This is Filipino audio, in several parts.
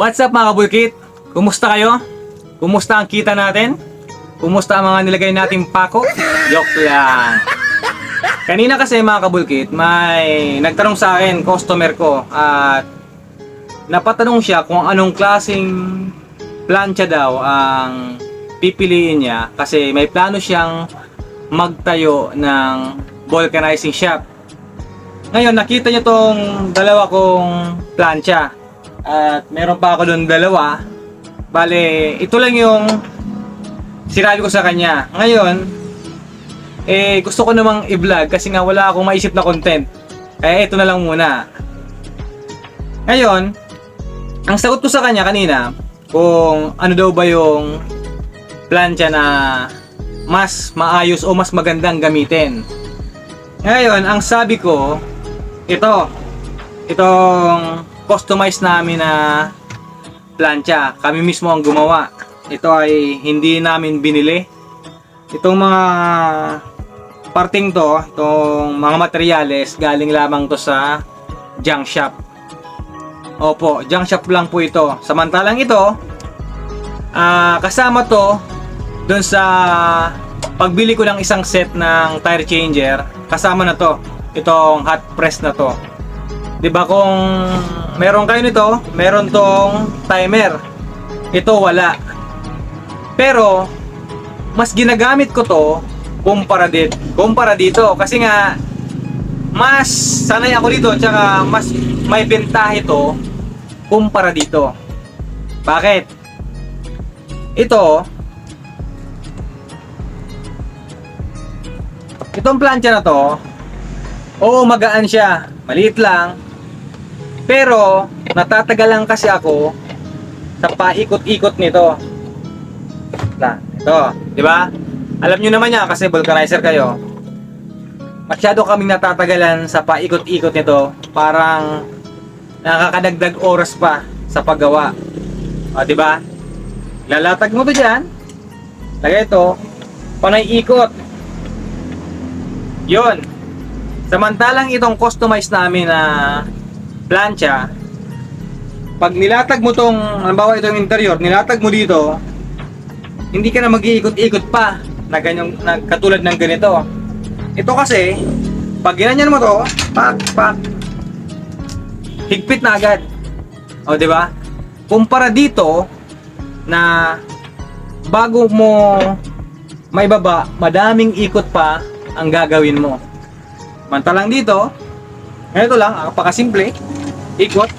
What's up mga kabulkit? Kumusta kayo? Kumusta ang kita natin? Kumusta ang mga nilagay nating pako? Joke lang. Kanina kasi mga kabulkit, may nagtanong sa akin, customer ko, at napatanong siya kung anong klaseng plancha daw ang pipiliin niya kasi may plano siyang magtayo ng vulcanizing shop. Ngayon, nakita niyo tong dalawa kong plancha. At meron pa ako doon dalawa. Bale, ito lang yung sinabi ko sa kanya. Ngayon, eh, gusto ko namang i-vlog kasi nga wala akong maisip na content. Eh, ito na lang muna. Ngayon, ang sagot ko sa kanya kanina, kung ano daw ba yung plancha na mas maayos o mas magandang gamitin. Ngayon, ang sabi ko, ito, itong customized namin na plancha. Kami mismo ang gumawa. Ito ay hindi namin binili. Itong mga parting to, itong mga materyales, galing lamang to sa junk shop. Opo, junk shop lang po ito. Samantalang ito, ah kasama to doon sa pagbili ko ng isang set ng tire changer, kasama na to. Itong hot press na to. 'Di ba kung meron kayo nito, meron tong timer. Ito wala. Pero mas ginagamit ko to kumpara dito, kumpara dito kasi nga mas sanay ako dito tsaka mas may bentahe to kumpara dito. Bakit? Ito Itong plancha na to, oo magaan siya, maliit lang. Pero natatagalan kasi ako sa paikot-ikot nito. Na, ito, di ba? Alam niyo naman yan kasi vulcanizer kayo. Masyado kaming natatagalan sa paikot-ikot nito, parang nakakadagdag oras pa sa paggawa. O, di ba? Lalatag mo to diyan. Lagay ito, panay ikot. Yon. Samantalang itong customized namin na plancha, pag nilatag mo tong, halimbawa itong interior, nilatag mo dito, hindi ka na mag-iikot-ikot pa na ganyang na katulad ng ganito. Ito kasi, pag ginanyan mo to, pak, pak, higpit na agad. O, di ba? Kumpara dito, na bago mo may baba, madaming ikot pa ang gagawin mo. Mantalang dito, ganito lang, napakasimple, ikot,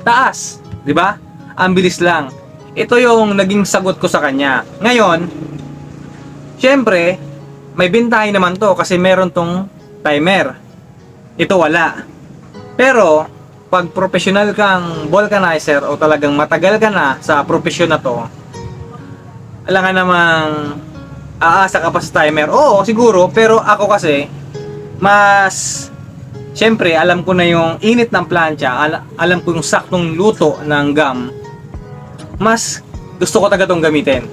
taas, di ba? Ang bilis lang. Ito yung naging sagot ko sa kanya. Ngayon, syempre, may bintahin naman to kasi meron tong timer. Ito wala. Pero, pag professional kang vulcanizer o talagang matagal ka na sa profesyon na to, alam ka namang aasa ka pa sa timer. Oo, siguro, pero ako kasi, mas, syempre, alam ko na yung init ng plancha, al- alam ko yung saktong luto ng gum, mas gusto ko taga tong gamitin.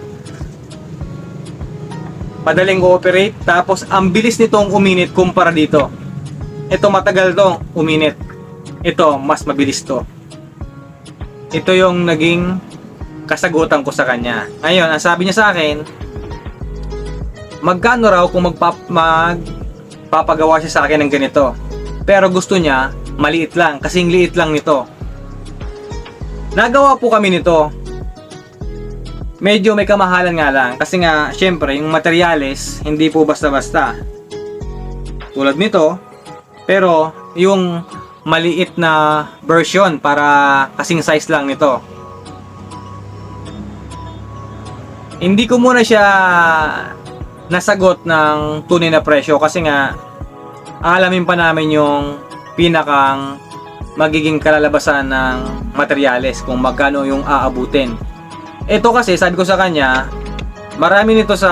Madaling cooperate, tapos ang bilis nitong uminit kumpara dito. Ito matagal to uminit. Ito, mas mabilis to. Ito yung naging kasagutan ko sa kanya. Ngayon, ang sabi niya sa akin, magkano raw kung magpap magpapagawa siya sa akin ng ganito. Pero gusto niya, maliit lang, kasing liit lang nito. Nagawa po kami nito. Medyo may kamahalan nga lang kasi nga syempre yung materyales hindi po basta-basta. Tulad nito, pero yung maliit na version para kasing size lang nito. Hindi ko muna siya nasagot ng tunay na presyo kasi nga alamin pa namin yung pinakang magiging kalalabasan ng materyales kung magkano yung aabutin. Ito kasi sabi ko sa kanya, marami nito sa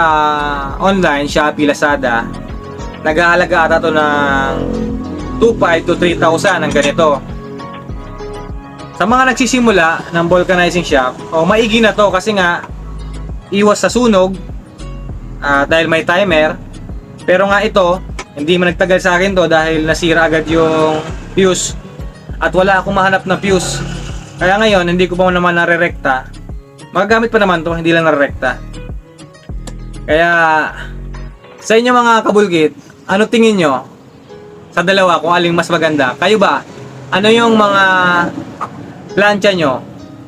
online, Shopee, Lazada. Nag-aalaga ata to ng 2,500 to 3,000 ng ganito. Sa mga nagsisimula ng vulcanizing shop, o maigi na to kasi nga iwas sa sunog ah, dahil may timer. Pero nga ito, hindi man nagtagal sa akin to dahil nasira agad yung fuse at wala akong mahanap na fuse. Kaya ngayon, hindi ko pa naman nare-rekta. Magagamit pa naman to, hindi lang nare-rekta. Kaya, sa inyo mga kabulgit, ano tingin nyo sa dalawa kung aling mas maganda? Kayo ba? Ano yung mga plancha nyo?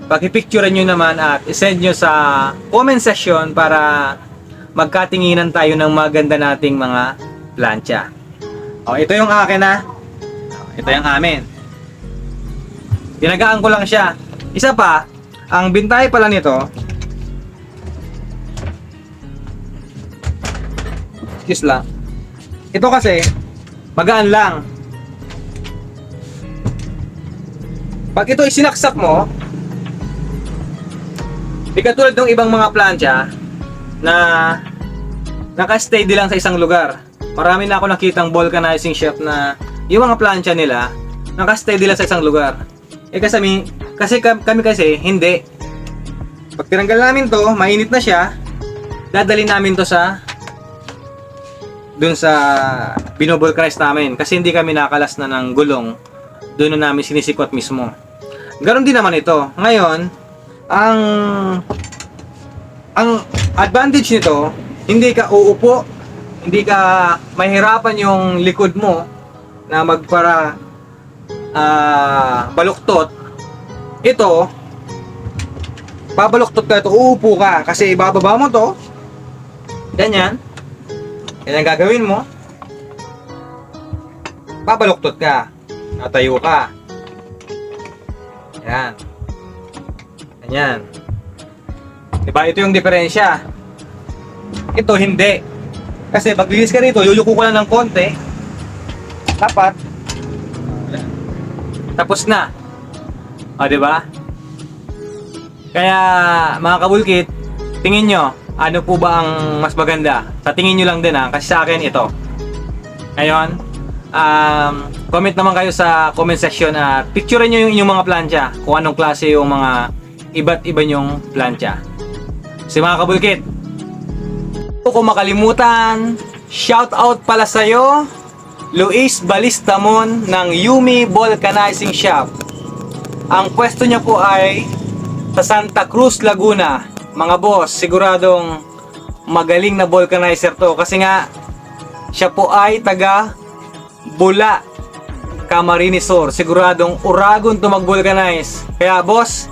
Pakipicture nyo naman at isend nyo sa comment section para magkatinginan tayo ng maganda nating mga plancha. O, ito yung akin na. Ito yung amin. Tinagaan ko lang siya. Isa pa, ang bintay pala nito, excuse lang. Ito kasi, magaan lang. Pag ito isinaksak mo, di katulad ng ibang mga plancha na naka-steady lang sa isang lugar. Marami na ako nakitang vulcanizing shop na yung mga plancha nila naka-steady lang sa isang lugar. Eh kasi kami, kasi kam- kami kasi hindi. Pag tinanggal namin to, mainit na siya, dadalhin namin to sa dun sa binobulcanize namin kasi hindi kami nakalas na ng gulong doon na namin sinisikwat mismo. Ganon din naman ito. Ngayon, ang ang advantage nito, hindi ka uupo, hindi ka mahirapan yung likod mo na magpara ah baluktot. Ito, babaluktot ka ito, uupo ka kasi ibababa mo to. Ganyan. Yan ang gagawin mo. Babaluktot ka. Natayo ka. Yan. Ganyan. Diba? Ito yung diferensya. Ito hindi. Kasi pag linis ka rito, yuyuko ko lang ng konti. Dapat. Tapos na. O, di ba? Kaya, mga kabulkit, tingin nyo, ano po ba ang mas maganda? Sa tingin nyo lang din ha, kasi sa akin ito. Ngayon, um, comment naman kayo sa comment section at picturean nyo yung inyong mga plancha kung anong klase yung mga iba't iba nyong plancha. Si mga kabulkit, kung makalimutan, shout out pala sa'yo, Luis Balistamon ng Yumi Vulcanizing Shop. Ang pwesto niya po ay sa Santa Cruz, Laguna. Mga boss, siguradong magaling na vulcanizer to kasi nga siya po ay taga Bula, Camarines Sur. Siguradong uragon to mag-vulcanize. Kaya boss,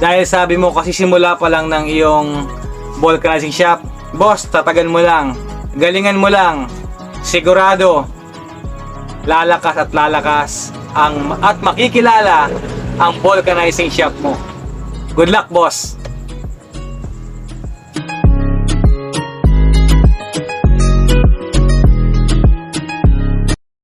dahil sabi mo kasi simula pa lang ng iyong vulcanizing shop, boss, tatagan mo lang. Galingan mo lang. Sigurado, lalakas at lalakas ang at makikilala ang vulcanizing shop mo. Good luck, boss!